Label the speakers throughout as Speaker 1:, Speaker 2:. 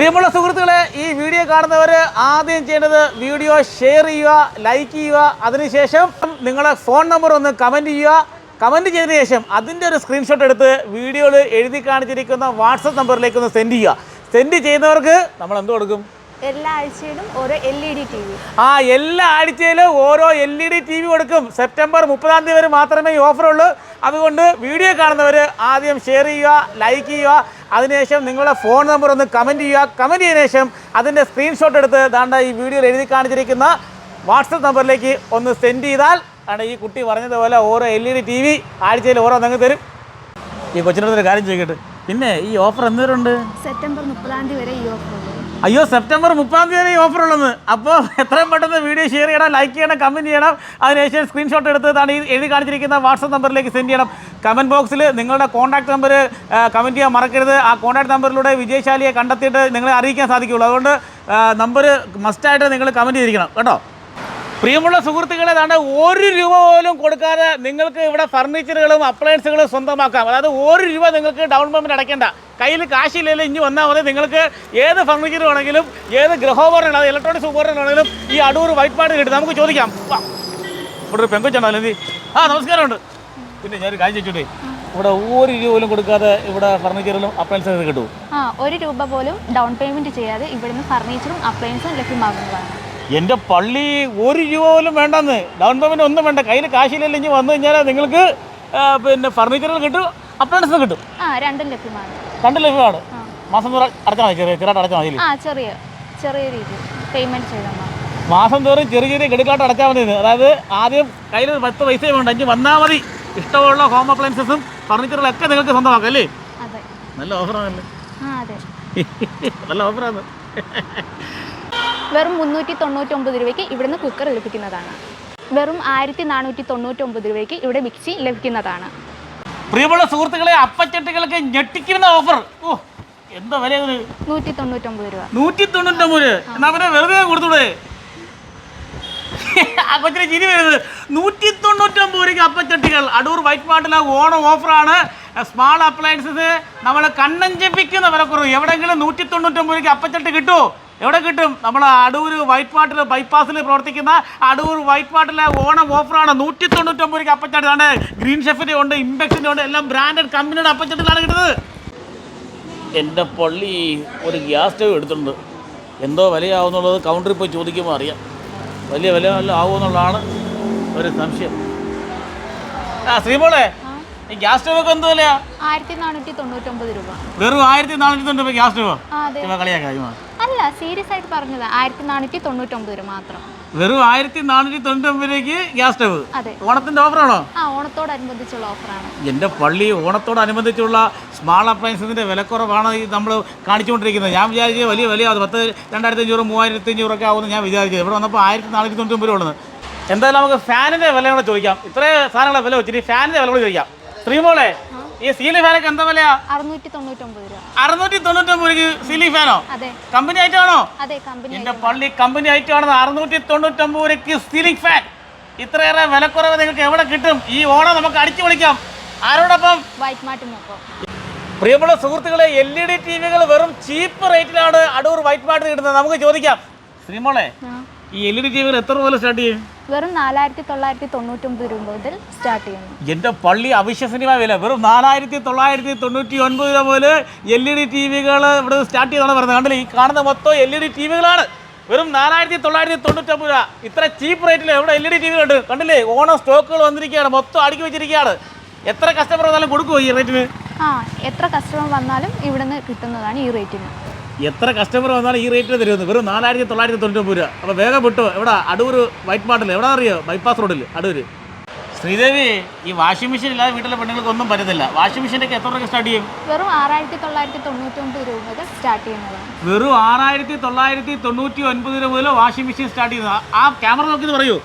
Speaker 1: പ്രിയമുള്ള സുഹൃത്തുക്കളെ ഈ വീഡിയോ കാണുന്നവർ ആദ്യം ചെയ്യേണ്ടത് വീഡിയോ ഷെയർ ചെയ്യുക ലൈക്ക് ചെയ്യുക. അതിനുശേഷം നിങ്ങളെ ഫോൺ നമ്പർ ഒന്ന് കമന്റ് ചെയ്യുക. കമന്റ് ചെയ്തതിന് ശേഷം അതിന്റെ ഒരു സ്ക്രീൻഷോട്ട് എടുത്ത് വീഡിയോയിൽ എഴുതി കാണിച്ചിരിക്കുന്ന വാട്സപ്പ് നമ്പറിലേക്ക് ഒന്ന് സെൻഡ് ചെയ്യുക. സെൻഡ് ചെയ്യുന്നവർക്ക് നമ്മൾ എന്ത് കൊടുക്കും?
Speaker 2: എല്ലാ ആഴ്ചയിലും ഓരോ L E D T V
Speaker 1: ആ എല്ലാ ആഴ്ചയിലും ഓരോ L E D T V കൊടുക്കും. സെപ്റ്റംബർ മുപ്പതാം തീയതി വരെ മാത്രമേ ഈ ഓഫറുള്ളൂ അതുകൊണ്ട് വീഡിയോ കാണുന്നവർ ആദ്യം ഷെയർ ചെയ്യുക ലൈക്ക് ചെയ്യുക. അതിനുശേഷം നിങ്ങളുടെ ഫോൺ നമ്പർ ഒന്ന് കമന്റ് ചെയ്യുക. കമന്റ് ചെയ്തതിനു ശേഷം അതിന്റെ സ്ക്രീൻഷോട്ട് എടുത്ത് ദാണ്ട ഈ വീഡിയോയിൽ എഴുതി കാണിച്ചിരിക്കുന്ന വാട്സപ്പ് നമ്പറിലേക്ക് ഒന്ന് സെൻഡ് ചെയ്താൽ ആണ് ഈ കുട്ടി പറഞ്ഞതുപോലെ ഓരോ L E D T V ആഴ്ചയിൽ ഓരോ നിങ്ങൾക്ക് തരും. ഈ കൊച്ചിനടുത്ത് ഒരു കാര്യം ചോദിക്കട്ടെ. പിന്നെ ഈ ഓഫർ എന്തോരുണ്ട്?
Speaker 2: സെപ്റ്റംബർ മുപ്പതാം തീയതി വരെ ഈ ഓഫർ
Speaker 1: അയ്യോ സെപ്റ്റംബർ മുപ്പതാം തീയതി വരെ ഈ ഓഫർ ഉള്ളത് അപ്പോൾ എത്രയും പെട്ടെന്ന് വീഡിയോ ഷെയർ ചെയ്യണം ലൈക്ക് ചെയ്യണം കമന്റ് ചെയ്യണം. അതിനുശേഷം സ്ക്രീൻഷോട്ട് എടുത്ത് താണ് ഈ എഴുതി കാണിച്ചിരിക്കുന്ന വാട്സപ്പ് നമ്പറിലേക്ക് സെൻഡ് ചെയ്യണം. കമന്റ് ബോക്സിൽ നിങ്ങളുടെ കോൺടാക്ട് നമ്പർ കമന്റ് ചെയ്യാൻ മറക്കരുത്. ആ കോൺടാക്ട് നമ്പറിലൂടെ വിജയശാലിയെ കണ്ടെത്തിയിട്ട് നിങ്ങളെ അറിയിക്കാൻ സാധിക്കുകയുള്ളൂ. അതുകൊണ്ട് നമ്പർ മസ്റ്റായിട്ട് നിങ്ങൾ കമന്റ് ചെയ്തിരിക്കണം കേട്ടോ? പ്രിയമുള്ള സുഹൃത്തുക്കളെ താണ്ട് ഒരു രൂപ പോലും കൊടുക്കാതെ നിങ്ങൾക്ക് ഇവിടെ ഫർണിച്ചറുകളും അപ്ലയൻസുകളും സ്വന്തമാക്കാം. അതായത് ഒരു രൂപ നിങ്ങൾക്ക് ഡൗൺ പേയ്മെന്റ് അടയ്ക്കേണ്ട. കയ്യിൽ കാശില്ലെങ്കിൽ ഇനി വന്നാൽ മതി. നിങ്ങൾക്ക് ഏത് ഫർണിച്ചർ വേണമെങ്കിലും ഏത് ഗൃഹോപകരണം അതായത് ഇലക്ട്രോണിക്സ് ഉപകരണം ആണെങ്കിലും ഈ അടൂർ വൈറ്റ് പാട്ട് കിട്ടും. നമുക്ക് ചോദിക്കാം. ഇവിടെ ഒരു പെങ്കൊച്ചുണ്ടോ അല്ലെങ്കിൽ ആ നമസ്കാരമുണ്ട്. പിന്നെ ഞാൻ കാര്യം ചോദിച്ചോട്ടെ? ഇവിടെ ഒരു രൂപ പോലും കൊടുക്കാതെ ഇവിടെ ഫർണിച്ചറിലും അപ്ലയൻസും കിട്ടും
Speaker 2: ആ ഒരു രൂപ പോലും ഡൗൺ പേയ്മെന്റ് ചെയ്യാതെ ഇവിടുന്ന് ഫർണിച്ചറും അപ്ലയൻസും ലഭ്യമാകുന്നതാണ്.
Speaker 1: എന്റെ പള്ളി ഒരു രൂപ പോലും വേണ്ടെന്ന്. ഡൗൺ പേയ്മെന്റ് ഒന്നും വേണ്ട. കയ്യിൽ കാശില്ലെങ്കിൽ വന്നു കഴിഞ്ഞാൽ നിങ്ങൾക്ക് പിന്നെ ഫർണിച്ചറിൽ കിട്ടും അപ്ലയൻസും കിട്ടും.
Speaker 2: ആ രണ്ടും ലഭ്യമാണ്.
Speaker 1: രണ്ടും ലഭ്യമാണ്. മാസം തോറും അടച്ചാൽ മതി ചെറിയ ചെറുതായിട്ട് അടച്ചാൽ മതി
Speaker 2: ആ ചെറിയ ചെറിയ രീതിയിൽ പേയ്മെന്റ് ചെയ്താൽ മതി.
Speaker 1: മാസം തോറും ചെറിയ ചെറിയ ഗഡുക്കളായിട്ട് അടച്ചാൽ മതി അതായത് ആദ്യം കയ്യിൽ പത്ത് പൈസ വേണ്ട അഞ്ച് വന്നാൽ മതി. ഇഷ്ടമുള്ള ഹോം അപ്ലയൻസസും ഫർണിച്ചറുകളൊക്കെ നിങ്ങൾക്ക് സ്വന്തമാക്കാം അല്ലേ? നല്ല ഓഫറാണല്ലേ? നല്ല ഓഫറാണ്
Speaker 2: വെറും മുന്നൂറ്റി തൊണ്ണൂറ്റി ഒമ്പത് രൂപയ്ക്ക് ഇവിടുന്ന് കുക്കർ ലഭിക്കുന്നതാണ്. വെറും ആയിരത്തി നാനൂറ്റി തൊണ്ണൂറ്റി ഒമ്പത് രൂപയ്ക്ക് ഇവിടെ മിക്സി ലഭിക്കുന്നതാണ്.
Speaker 1: പ്രിയമുള്ള സുഹൃത്തുക്കളെ അപ്പച്ചട്ടികൾക്ക് ഞെട്ടിക്കുന്ന ഓഫർ ഓ എന്താ വില
Speaker 2: നൂറ്റി തൊണ്ണൂറ്റി ഒമ്പത് രൂപ.
Speaker 1: നൂറ്റി തൊണ്ണൂറ്റൊമ്പത് എന്നാ പിന്നെ വെറുതെ കൊടുത്തൂടെ? ആ കൊച്ചിന് ചിരി വരുന്നത്. നൂറ്റി തൊണ്ണൂറ്റൊമ്പത് രൂപയ്ക്ക് അപ്പച്ചട്ടികൾ അടൂർ വൈറ്റ് പാട്ടിലെ ഓണം ഓഫറാണ്. സ്മാൾ അപ്ലയൻസസ് നമ്മൾ കണ്ണഞ്ചിപ്പിക്കുന്ന വിലക്കുറവ്. എവിടെയെങ്കിലും നൂറ്റി തൊണ്ണൂറ്റൊമ്പത് രൂപയ്ക്ക് അപ്പച്ചട്ടി കിട്ടുമോ എവിടെ കിട്ടും? നമ്മൾ അടൂർ വൈറ്റ് പാട്ടിൽ ബൈപ്പാസിൽ പ്രവർത്തിക്കുന്ന അടൂർ വൈറ്റ് പാട്ടിലെ ഓണം ഓഫറാണ്. നൂറ്റി തൊണ്ണൂറ്റൊമ്പത് രൂപയ്ക്ക് അപ്പച്ചട്ടി ആണ് ഗ്രീൻ ഷെഫിന്റെ ഉണ്ട് ഇമ്പെക്ഷന്റെ ഉണ്ട് എല്ലാം ബ്രാൻഡഡ് കമ്പനിയുടെ അപ്പച്ചട്ടിലാണ് കിട്ടുന്നത്. എന്റെ പള്ളി ഒരു ഗ്യാസ് സ്റ്റവ് എടുത്തിട്ടുണ്ട്. എന്തോ വിലയാവുന്നുള്ളത് കൗണ്ടറിൽ പോയി ചോദിക്കുമ്പോൾ അറിയാം. വലിയ വില വല്ലതും ആവുമെന്നുള്ളതാണ് ഒരു സംശയം. ആ ശ്രീമോളെ ഈ ഗ്യാസ് സ്റ്റോവൊക്കെ എന്തോ വിലയാ?
Speaker 2: ആയിരത്തി നാനൂറ്റി തൊണ്ണൂറ്റൊമ്പത് രൂപ.
Speaker 1: വെറും ആയിരത്തി നാനൂറ്റി തൊണ്ണൂറ്റി ഗ്യാസ് സ്റ്റവ്? കളിയാക്കാം.
Speaker 2: അല്ല സീരിയസ് ആയിട്ട് പറഞ്ഞത്. ആയിരത്തി നാനൂറ്റി തൊണ്ണൂറ്റൊമ്പത് രൂപ മാത്രം.
Speaker 1: വെറും ആയിരത്തി നാനൂറ്റി തൊണ്ണൂറ്റൊമ്പത് രൂപയ്ക്ക് ഗ്യാസ് സ്റ്റവ്
Speaker 2: അതെ.
Speaker 1: ഓണത്തിന്റെ ഓഫറാണോ
Speaker 2: ആ ഓണത്തോടനുബന്ധിച്ചുള്ള ഓഫറാണ്
Speaker 1: എന്റെ പള്ളി ഓണത്തോടനുബന്ധിച്ചുള്ള സ്മാൾ അപ്ലയൻസിന്റെ വിലക്കുറവാണ് ഈ നമ്മൾ കാണിച്ചുകൊണ്ടിരിക്കുന്നത്. ഞാൻ വിചാരിച്ചത് വലിയ വലിയ. പത്ത് രണ്ടായിരത്തി അഞ്ഞൂറ് മൂവായിരത്തി അഞ്ഞൂറൊക്കെ ആവുമെന്ന് ഞാൻ വിചാരിച്ചത്. ഇവിടെ വന്നപ്പോൾ ആയിരത്തി നാനൂറ്റി തൊണ്ണൂറ്റി ഉള്ളത് എന്തായാലും നമുക്ക് ഫാനിന്റെ വില കൂടെ ചോദിക്കാം. ഇത്രയും സാധനങ്ങളെ വില വെച്ചിട്ട് ഫാനിന്റെ വില കൂടെ ചോദിക്കാം. ശ്രീമോളെ ഈ സീലിംഗ് ഫാനൊക്കെ എന്താ വിലയാ?
Speaker 2: അറുന്നൂറ്റി തൊണ്ണൂറ്റൊമ്പത് രൂപ
Speaker 1: അറുന്നൂറ്റി തൊണ്ണൂറ്റൊമ്പത് സീലിംഗ് ഫാനോ
Speaker 2: അതെ.
Speaker 1: കമ്പനി ഐറ്റമാണോ
Speaker 2: അതെ കമ്പനി
Speaker 1: എന്റെ പള്ളി കമ്പനി ഐറ്റമാണെന്ന് അറുന്നൂറ്റി തൊണ്ണൂറ്റൊമ്പത് രൂപയ്ക്ക് സീലിംഗ് ഫാൻ ഇത്രയേറെ വിലക്കുറവ് നിങ്ങൾക്ക് എവിടെ കിട്ടും? ഈ ഓണം നമുക്ക് അടിച്ചു വിളിക്കാം ആരോടൊപ്പം?
Speaker 2: വൈറ്റ് മാർട്ടിനൊപ്പം
Speaker 1: പ്രിയമുള്ള സുഹൃത്തുക്കളെ എൽ ഇ ഡി ടി വികൾ വെറും ചീപ്പ് റേറ്റിലാണ് അടൂർ വൈറ്റ് മാർട്ടിൽ കിട്ടുന്നത് നമുക്ക് ചോദിക്കാം. ശ്രീമോളെ. ഈ എൽ ഇ ഡി ടി വികൾ എത്ര മുതൽ സ്റ്റാർട്ട് ചെയ്യും?
Speaker 2: വെറും നാലായിരത്തി തൊള്ളായിരത്തി തൊണ്ണൂറ്റൊമ്പത് രൂപ സ്റ്റാർട്ട് ചെയ്യുന്നു.
Speaker 1: എന്റെ പള്ളി അവിശ്വസനീയമായ വില. വെറും നാലായിരത്തി തൊള്ളായിരത്തി തൊണ്ണൂറ്റി ഒൻപത് രൂപ മുതൽ എൽ ഇ ഡി ടി വികൾ ഇവിടെ സ്റ്റാർട്ട് ചെയ്താണ് പറയുന്നത് കണ്ടില്ലേ? ഈ കാണുന്ന മൊത്തം എൽ ഇ ഡി ടി വികളാണ്. വെറും നാലായിരത്തി തൊള്ളായിരത്തി തൊണ്ണൂറ്റൊമ്പത് രൂപ. ഇത്ര ചീപ്പ് റേറ്റിൽ എവിടെ L E D T V ഉണ്ട് കണ്ടില്ലേ? ഓണം സ്റ്റോക്കുകൾ വന്നിരിക്കുകയാണ്. മൊത്തം അടുക്കി വെച്ചിരിക്കുകയാണ്. എത്ര കസ്റ്റമർ വന്നാലും കൊടുക്കുമോ ഈ റേറ്റിന്
Speaker 2: ആ എത്ര കസ്റ്റമർ വന്നാലും ഇവിടുന്ന് കിട്ടുന്നതാണ് ഈ റേറ്റിന്
Speaker 1: എത്ര കസ്റ്റമർ വന്നാലും ഈ റേറ്റിൽ തരുന്നത് വെറും നാലായിരത്തി തൊള്ളായിരത്തി തൊണ്ണൂറ്റൊമ്പത് രൂപ. അപ്പോൾ വേഗം വിട്ടോ. എവിടെ? അടൂർ വൈറ്റ് മാർട്ടിൽ എവിടെ അറിയോ? ബൈപ്പാസ് റോഡിൽ അടൂർ ശ്രീദേവി ഈ വാഷിംഗ് മെഷീൻ ഇല്ലാതെ വീട്ടിലെ പെണ്ണുങ്ങൾക്ക് ഒന്നും പറ്റത്തില്ല. വാഷിംഗ് മെഷീന്റെ ഒക്കെ എത്ര രൂപ സ്റ്റാർട്ട് ചെയ്യും?
Speaker 2: വെറും ആറായിരത്തി തൊള്ളായിരത്തി തൊണ്ണൂറ്റൊമ്പത് രൂപ മുതൽ സ്റ്റാർട്ട് ചെയ്യുന്നതാണ്.
Speaker 1: വെറും ആറായിരത്തി തൊള്ളായിരത്തി തൊണ്ണൂറ്റി ഒൻപത് രൂപ മുതൽ വാഷിംഗ് മെഷീൻ സ്റ്റാർട്ട് ചെയ്യുന്നത്. ആ- ക്യാമറ നോക്കി പറയൂ.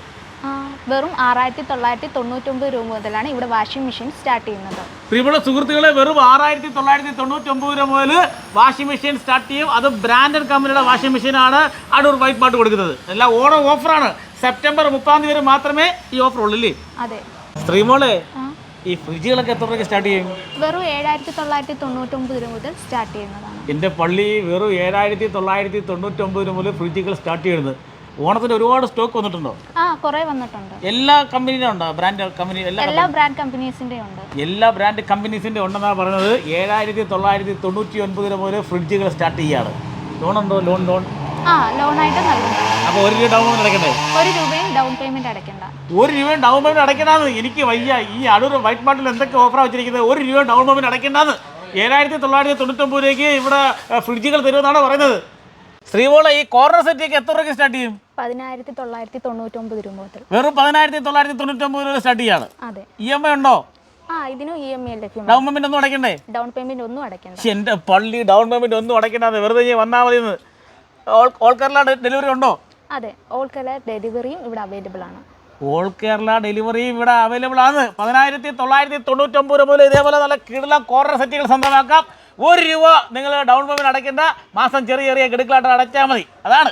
Speaker 2: വെറും ആറായിരത്തി തൊള്ളായിരത്തി തൊണ്ണൂറ്റൊമ്പത് രൂപ മുതലാണ് ഇവിടെ വാഷിംഗ് മെഷീൻ സ്റ്റാർട്ട് ചെയ്യുന്നത്.
Speaker 1: ഇവിടെ സുഹൃത്തുക്കളെ വെറും ആറായിരത്തി തൊള്ളായിരത്തി തൊണ്ണൂറ്റി ഒമ്പത് രൂപ മുതൽ വാഷിംഗ് മെഷീൻ സ്റ്റാർട്ട് ചെയ്യും. അത് ബ്രാൻഡഡ് കമ്പനിയുടെ വാഷിംഗ് മെഷീനാണ് അടൂർ വൈറ്റ് പാട്ട് കൊടുക്കുന്നത്. എല്ലാം ഓണം ഓഫറാണ്. സെപ്റ്റംബർ മുപ്പാം തീയതി വരെ മാത്രമേ ഈ ഓഫർ ഉള്ളൂ അല്ലേ
Speaker 2: അതെ.
Speaker 1: ശ്രീമോളെ ഈ ഈ ഫ്രിഡ്ജുകളൊക്കെ എത്ര രൂപയ്ക്ക് സ്റ്റാർട്ട് ചെയ്യും?
Speaker 2: വെറും ഏഴായിരത്തി തൊള്ളായിരത്തി തൊണ്ണൂറ്റൊമ്പത് രൂപ മുതൽ സ്റ്റാർട്ട് ചെയ്യുന്നതാണ്.
Speaker 1: എന്റെ പള്ളി വെറും ഏഴായിരത്തി തൊള്ളായിരത്തി തൊണ്ണൂറ്റൊമ്പത് രൂപ മുതൽ ഫ്രിഡ്ജുകൾ സ്റ്റാർട്ട് ചെയ്യുന്നത്. ഓണത്തിന് ഒരുപാട് സ്റ്റോക്ക് വന്നിട്ടുണ്ടോ?
Speaker 2: ആ കുറേ വന്നിട്ടുണ്ട്.
Speaker 1: എല്ലാ കമ്പനിയിലും ഉണ്ടോ? ബ്രാൻഡ് കമ്പനി എല്ലാ
Speaker 2: എല്ലാ ബ്രാൻഡ് കമ്പനീസിന്റെ ഉണ്ട്.
Speaker 1: എല്ലാ ബ്രാൻഡ് കമ്പനീസിന്റെ ഉണ്ടെന്നാണ് പറയുന്നത്. ഏഴായിരത്തി തൊള്ളായിരത്തി തൊണ്ണൂറ്റി ഒൻപത് രൂപ മുതൽ ഫ്രിഡ്ജുകൾ സ്റ്റാർട്ട് ചെയ്യാണ്. ലോൺ ഉണ്ടോ? ലോൺ ലോൺ
Speaker 2: ആ ലോണായിട്ട് നൽകുന്നതാണ്
Speaker 1: അപ്പോൾ ഒരു രൂപ ഡൗൺ അടയ്ക്കണ്ടേ?
Speaker 2: ഒരു രൂപയും ഡൗൺ പേയ്മെന്റ് അടയ്ക്കണ്ട.
Speaker 1: ഒരു രൂപയും ഡൗൺ പേയ്മെന്റ് അടയ്ക്കണമെന്ന് എനിക്ക് വയ്യ. ഈ അടൂർ വൈറ്റ് മാർട്ടിൽ എന്തൊക്കെ ഓഫറാണ് വെച്ചിരിക്കുന്നത്? ഒരു രൂപ ഡൗൺ പേയ്മെന്റ് അടയ്ക്കേണ്ടെന്ന്. ഏഴായിരത്തി തൊള്ളായിരത്തി തൊണ്ണൂറ്റൊമ്പത് രൂപയ്ക്ക് ഇവിടെ ഫ്രിഡ്ജുകൾ തരുമെന്നാണ് പറയുന്നത്. ശ്രീവോള ഈ കോർണർ സെറ്റിലേക്ക് എത്ര രൂപയ്ക്ക് സ്റ്റാർട്ട് ചെയ്യും?
Speaker 2: പതിനായിരത്തി തൊള്ളായിരത്തി തൊണ്ണൂറ്റൊമ്പത് രൂപ മുതൽ.
Speaker 1: വെറും പതിനായിരത്തി തൊള്ളായിരത്തി തൊണ്ണൂറ്റൊമ്പത് രൂപ സ്റ്റാർട്ട് ചെയ്യാണ്.
Speaker 2: അതെ.
Speaker 1: ഇ എം ഐ ഉണ്ടോ?
Speaker 2: ആ ഇതിനും ഇ എം ഐ ലഭ്യമാണ്
Speaker 1: ഡൗൺ പേയ്മെന്റ് ഒന്നും അടയ്ക്കണ്ടേ?
Speaker 2: ഡൗൺ പേയ്മെന്റ് ഒന്നും അടയ്ക്കേണ്ട.
Speaker 1: എന്റെ എന്റെ പള്ളി ഡൗൺ പേയ്മെന്റ് ഒന്നും അടയ്ക്കണ്ടാന്ന് വെറുതെ ഞാൻ വന്നാൽ മതി എന്ന് ഓൾ ഓൾ കേരള ഡെലിവറി ഉണ്ടോ?
Speaker 2: അതെ ഓൾ കേരള ഡെലിവറിയും ഇവിടെ അവൈലബിൾ ആണ്.
Speaker 1: ഓൾ കേരള ഡെലിവറി ഇവിടെ അവൈലബിൾ ആണ്. പതിനായിരത്തി തൊള്ളായിരത്തി തൊണ്ണൂറ്റൊമ്പത് മുതൽ ഇതേപോലെ നല്ല കിടലം കോർണർ സെറ്റുകൾ സ്വന്തമാക്കാം. ഒരു രൂപ നിങ്ങൾ ഡൗൺ പേയ്മെന്റ് അടയ്ക്കേണ്ട. മാസം ചെറിയ ചെറിയ ഗഡുക്കളായിട്ട് അടച്ചാൽ മതി. അതാണ്.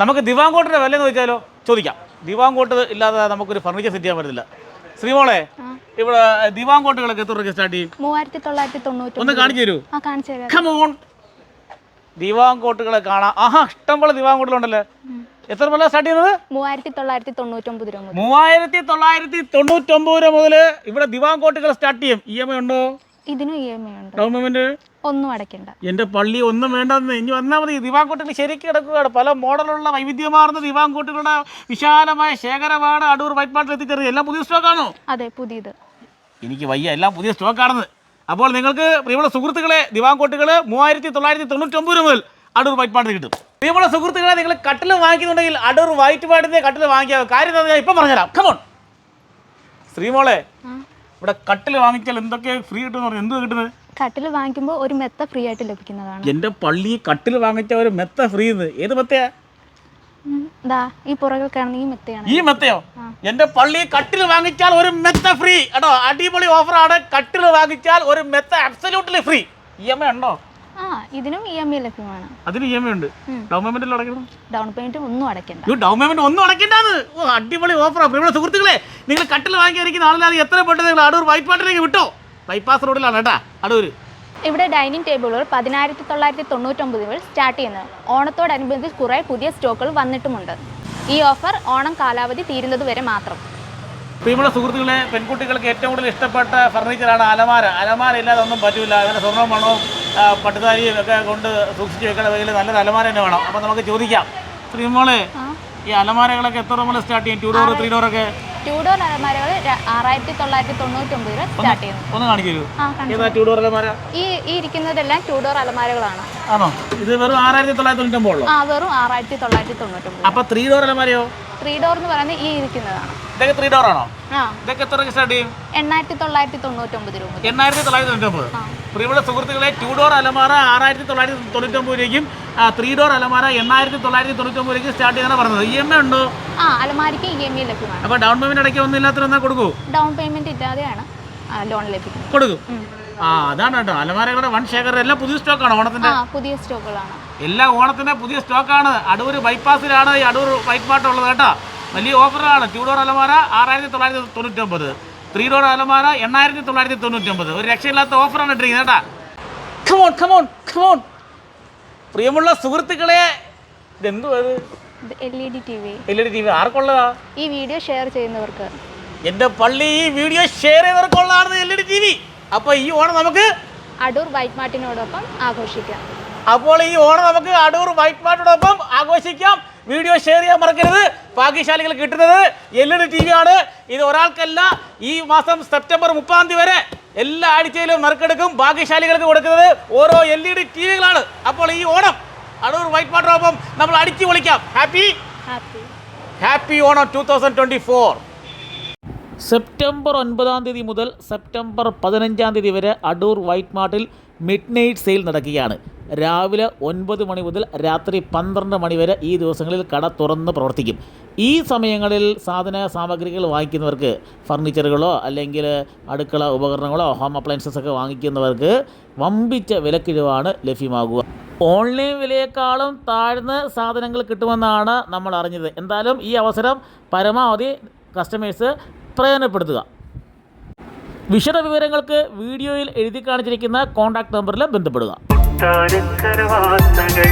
Speaker 1: നമുക്ക് ദിവാങ്കോട്ടിന്റെ വില എന്ന് ചോദിച്ചാലോ? ചോദിക്കാം. ദിവാങ്കോട്ട് ഇല്ലാതെ നമുക്കൊരു ഫർണിച്ചർ സെറ്റ് ചെയ്യാൻ പറ്റില്ല ശ്രീമോളെ ഇവിടെ ദിവാങ്കോട്ടുകളൊക്കെ എത്ര രൂപ സ്റ്റാർട്ട് ചെയ്യും?
Speaker 2: മൂവായിരത്തി തൊള്ളായിരത്തി
Speaker 1: തൊണ്ണൂറ്റി
Speaker 2: ഒന്ന്
Speaker 1: കാണിച്ചു തരൂ. കമോൺ ദിവാങ്കോട്ടുകളെ കാണാം. ആഹാ ഇഷ്ടംപോലെ പോലെ ദിവാങ്കോട്ടുകളുണ്ടല്ലോ എത്ര പോലെ സ്റ്റാർട്ട് ചെയ്യുന്നത്?
Speaker 2: മൂവായിരത്തി തൊള്ളായിരത്തി തൊണ്ണൂറ്റൊമ്പത് രൂപ മുതൽ.
Speaker 1: മൂവായിരത്തി തൊള്ളായിരത്തി തൊണ്ണൂറ്റൊമ്പത് രൂപ മുതൽ ഇവിടെ ദിവാങ്കോട്ടുകൾ സ്റ്റാർട്ട് ചെയ്യും. ഇ എം ഐ ഉണ്ടോ?
Speaker 2: ഇതിനും ഇ എം ഐ ഉണ്ട്.
Speaker 1: ഡൗൺ പേയ്മെന്റ്
Speaker 2: ഒന്നും അടയ്ക്കേണ്ട.
Speaker 1: എന്റെ പള്ളി ഒന്നും വേണ്ടെന്ന്. ഇനി വന്നാൽ മതി. ദിവാങ്കോട്ടുകൾ ശരിക്കും കിടക്കുകയാണ്. പല മോഡലുള്ള വൈവിധ്യമാർന്ന ദിവാങ്കോട്ടുകളുടെ വിശാലമായ ശേഖരമാണ് അടൂർ വൈറ്റ് മാർട്ടിൽ എത്തിച്ചേർന്നത്. എല്ലാം പുതിയ സ്റ്റോക്കാണോ?
Speaker 2: അതെ പുതിയത്.
Speaker 1: എനിക്ക് വയ്യ. എല്ലാം പുതിയ സ്റ്റോക്കാണെന്ന്. അപ്പോൾ നിങ്ങൾക്ക് പ്രിയമുള്ള സുഹൃത്തുക്കളെ ദിവാങ്കോട്ടുകൾ മൂവായിരത്തി തൊള്ളായിരത്തി തൊണ്ണൂറ്റൊമ്പത് ഒമ്പത് മുതൽ അടൂർ വൈറ്റ് പാട്ടിൽ കിട്ടും. പ്രിയമുള്ള സുഹൃത്തുക്കളെ നിങ്ങൾ കട്ടിൽ വാങ്ങിക്കുന്നുണ്ടെങ്കിൽ അടൂർ വൈറ്റ് പാട്ടിന്റെ കട്ടിൽ വാങ്ങിക്കാവും. കാര്യം എന്താ ഞാൻ ഇപ്പം പറഞ്ഞുതരാം. കമോൺ ശ്രീമോളെ ഇവിടെ കട്ടിൽ വാങ്ങിച്ചാൽ എന്തൊക്കെ ഫ്രീ കിട്ടുന്ന എന്ത് കിട്ടുന്നത്?
Speaker 2: കട്ടിൽ വാങ്ങിക്കുമ്പോൾ ഒരു മെത്ത ഫ്രീ ആയിട്ട് ലഭിക്കുന്നതാണ്.
Speaker 1: എന്റെ പള്ളി കട്ടിൽ വാങ്ങിച്ച ഒരു മെത്ത ഫ്രീ ഏത് മെത്തയാ?
Speaker 2: ദാ ഈ പുറകിൽ കാണുന്ന ഈ മെത്തയാണ്.
Speaker 1: ഈ മെത്തയോ? എന്റെ പള്ളി കട്ടിൽ വാങ്ങിച്ചാൽ ഒരു മെത്ത ഫ്രീ കേട്ടോ അടിപൊളി ഓഫറാണ് കട്ടിൽ വാങ്ങിച്ചാൽ ഒരു മെത്ത absolutely free E M I ഉണ്ടോ?
Speaker 2: ആ ഇതിനും ഇ എം ഐ ലഭ്യമാണ്.
Speaker 1: അതിന് ഇ എം ഐ ഉണ്ട്. ഡൗൺ പേയ്മെന്റിൽ അടയ്ക്കണം?
Speaker 2: ഡൗൺ പേയ്മെന്റ് ഒന്നും അടയ്ക്കേണ്ട.
Speaker 1: ഡൗൺ പേയ്മെന്റ് ഒന്നും അടയ്ക്കേണ്ടത് ഓ അടിപൊളി ഓഫറാണ് പ്രിയമുള്ള സുഹൃത്തുക്കളെ നിങ്ങൾ കട്ടിൽ വാങ്ങിയിരിക്കുന്ന ആളില്ലാതെ എത്ര പെട്ടെന്ന് നിങ്ങൾ അടൂർ വൈറ്റ് പാട്ടിലേക്ക് വിട്ടോ? ബൈപ്പാസ് റോഡിലാണ് കേട്ടാ അടൂർ
Speaker 2: ഇവിടെ ഡൈനിങ് ടേബിളുകൾ പതിനായിരത്തി തൊള്ളായിരത്തി തൊണ്ണൂറ്റൊമ്പത് മുതൽ സ്റ്റാർട്ട് ചെയ്യുന്നത് ഓണത്തോടനുബന്ധിച്ച് കുറേ പുതിയ സ്റ്റോക്കുകൾ വന്നിട്ടുമുണ്ട്. ഈ ഓഫർ ഓണം കാലാവധി തീരുന്നത് വരെ മാത്രം.
Speaker 1: പ്രിയമുള്ള സുഹൃത്തുക്കളെ പെൺകുട്ടികൾക്ക് ഏറ്റവും കൂടുതൽ ഇഷ്ടപ്പെട്ട ഫർണിച്ചറാണ് അലമാര. അലമാര ഇല്ലാതെ ഒന്നും പറ്റില്ല അതിന് സ്വർണവും മണവും പട്ടുതാരിയും ഒക്കെ കൊണ്ട് സൂക്ഷിച്ച് വെയിൽ നല്ലൊരു അലമാര തന്നെ വേണം. അപ്പം നമുക്ക് ചോദിക്കാം. ശ്രീമോളെ ഈ അലമാരകളൊക്കെ എത്ര നമ്മൾ സ്റ്റാർട്ട് ചെയ്യും? ടു ഡോർ ത്രീ ഡോറൊക്കെ
Speaker 2: ടൂ ഡോർ അലമാരകൾ ആറായിരത്തി തൊള്ളായിരത്തി തൊണ്ണൂറ്റൊമ്പത് രൂപ സ്റ്റാർട്ട് ചെയ്യുന്നു.
Speaker 1: ഒന്ന് കാണിക്കൂ. തരൂ
Speaker 2: ആ കാണിച്ചു
Speaker 1: ഏതാ ടു ഡോർ അലമാര?
Speaker 2: ഈ ഈ ഇരിക്കുന്നതെല്ലാം ടൂ ഡോർ അലമാരകളാണ്.
Speaker 1: ആണോ? ഇത് വെറും ആറായിരത്തി തൊള്ളായിരത്തി തൊണ്ണൂറ്റൊമ്പത്
Speaker 2: ആ വെറും ആറായിരത്തി തൊള്ളായിരത്തി തൊണ്ണൂറ്റൊമ്പത്
Speaker 1: അപ്പോൾ ത്രീ ഡോർ അലമാരയോ
Speaker 2: ത്രീ ഡോർ എന്ന് പറയുന്നത് ഈ ഇരിക്കുന്നതാണ്.
Speaker 1: ഇതൊക്കെ ത്രീ ഡോർ ആണോ? ഇതൊക്കെ എത്ര സ്റ്റാർട്ട് ചെയ്യും?
Speaker 2: എണ്ണായിരത്തി തൊള്ളായിരത്തി തൊണ്ണൂറ്റൊമ്പത് രൂപ
Speaker 1: എണ്ണായിരത്തി തൊള്ളായിരത്തി തൊണ്ണൂറ്റൊമ്പത് പ്രിയമുള്ള സുഹൃത്തുക്കളെ ടു ഡോർ അലമാര ആറായിരത്തി തൊള്ളായിരത്തി തൊണ്ണൂറ്റൊമ്പത് രൂപയ്ക്കും ത്രീ ഡോർ അലമാര എണ്ണായിരത്തി തൊള്ളായിരത്തി തൊണ്ണൂറ്റൊമ്പത് രൂപയ്ക്ക് സ്റ്റാർട്ട് ചെയ്യാനാണ് പറഞ്ഞത്. ഇ എം ഐ ഉണ്ടോ?
Speaker 2: ആ അലമാരിക്ക് ഇ എം ഐ ലഭ്യമാണ്.
Speaker 1: അപ്പോൾ ഡൗൺ പേയ്മെന്റ് അടയ്ക്കാൻ ഒന്നും ഇല്ലാത്ത കൊടുക്കൂ.
Speaker 2: ഡൗൺ പേയ്മെന്റ് ഇല്ലാതെയാണ് ലോൺ ലഭിക്കുന്നത്.
Speaker 1: കൊടുക്കും. ആ അതാണ് കേട്ടോ. അലമാരകളുടെ വൺ ശേഖരം എല്ലാം പുതിയ സ്റ്റോക്കാണ് ഓണത്തിന്റെ?
Speaker 2: ആ പുതിയ സ്റ്റോക്കുകളാണ്.
Speaker 1: എല്ലാ ഓണത്തിന്റെ പുതിയ സ്റ്റോക്കാണ് അടൂർ ബൈപ്പാസിലാണ് ഈ അടൂർ ബൈക്ക് മാർട്ട് ഉള്ളത് കേട്ടോ. വലിയ ഓഫറാണ്. ടു ഡോർ അലമാര ആറായിരത്തി തൊള്ളായിരത്തി തൊണ്ണൂറ്റൊമ്പത് ത്രീ ഡോർ അലമാര എണ്ണായിരത്തി തൊള്ളായിരത്തി തൊണ്ണൂറ്റൊമ്പത് ഒരു രക്ഷയില്ലാത്ത ഓഫറാണ് ഇട്ടിരിക്കുന്നത് കേട്ടാ. ഖമോൺ ഖമോൺ ഖമോൺ പ്രിയമുള്ള സുഹൃത്തുക്കളെ ഇതെന്തു അത്?
Speaker 2: L E D T V
Speaker 1: L E D T V ആർക്കുള്ളതാ?
Speaker 2: ഈ വീഡിയോ ഷെയർ ചെയ്യുന്നവർക്ക്.
Speaker 1: എന്റെ പള്ളി ഈ video share ചെയ്തവർക്കുള്ളതാണ് L E D T V അപ്പോൾ ഈ ഓണം നമുക്ക്
Speaker 2: അടൂർ വൈറ്റ് മാർട്ടിനോടൊപ്പം ആഘോഷിക്കാം.
Speaker 1: അപ്പോൾ ഈ ഓണം നമുക്ക് അടൂർ വൈറ്റ് മാർട്ടിനോടൊപ്പം ആഘോഷിക്കാം. വീഡിയോ ഷെയർ ചെയ്യാൻ മറക്കരുത്. ഭാഗ്യശാലികൾ കിട്ടുന്നത് L E D T V ആണ്. ഇത് ഒരാൾക്കല്ല ഈ മാസം സെപ്റ്റംബർ മുപ്പതാം തീയതി വരെ എല്ലാ ആഴ്ചയിലും നറുക്കെടുക്കും ഭാഗ്യശാലികൾക്ക് കൊടുക്കുന്നത് ഓരോ എൽ ഇ ഡി ടി വികളാണ് അപ്പോൾ ഈ ഓണം അടൂർ വൈറ്റ് മാർട്ടിനോടൊപ്പം നമ്മൾ അടിച്ചു പൊളിക്കാം. Happy
Speaker 2: happy
Speaker 1: happy Onam two thousand twenty four September ഒൻപതാം തീയതി മുതൽ സെപ്റ്റംബർ പതിനഞ്ചാം തീയതി വരെ അടൂർ വൈറ്റ് മാർട്ടിൽ മിഡ് നൈറ്റ് സെയിൽ നടക്കുകയാണ്. രാവിലെ ഒൻപത് മണി മുതൽ രാത്രി പന്ത്രണ്ട് മണി വരെ ഈ ദിവസങ്ങളിൽ കട തുറന്ന് പ്രവർത്തിക്കും. ഈ സമയങ്ങളിൽ സാധന സാമഗ്രികൾ വാങ്ങിക്കുന്നവർക്ക് ഫർണിച്ചറുകളോ അല്ലെങ്കിൽ അടുക്കള ഉപകരണങ്ങളോ ഹോം അപ്ലയൻസസ് ഒക്കെ വാങ്ങിക്കുന്നവർക്ക് വമ്പിച്ച വിലക്കിഴിവാണ് ലഭ്യമാകുക. ഓൺലൈൻ വിലയേക്കാളും താഴ്ന്ന സാധനങ്ങൾ കിട്ടുമെന്നാണ് നമ്മൾ അറിഞ്ഞത്. എന്തായാലും ഈ അവസരം പരമാവധി കസ്റ്റമേഴ്സ് പ്രയോജനപ്പെടുത്തുക വിശദ വിവരങ്ങൾക്ക് വീഡിയോയിൽ എഴുതി കാണിച്ചിരിക്കുന്ന കോൺടാക്ട് നമ്പറിൽ ബന്ധപ്പെടുക.
Speaker 3: താരക്കരവാസകൾ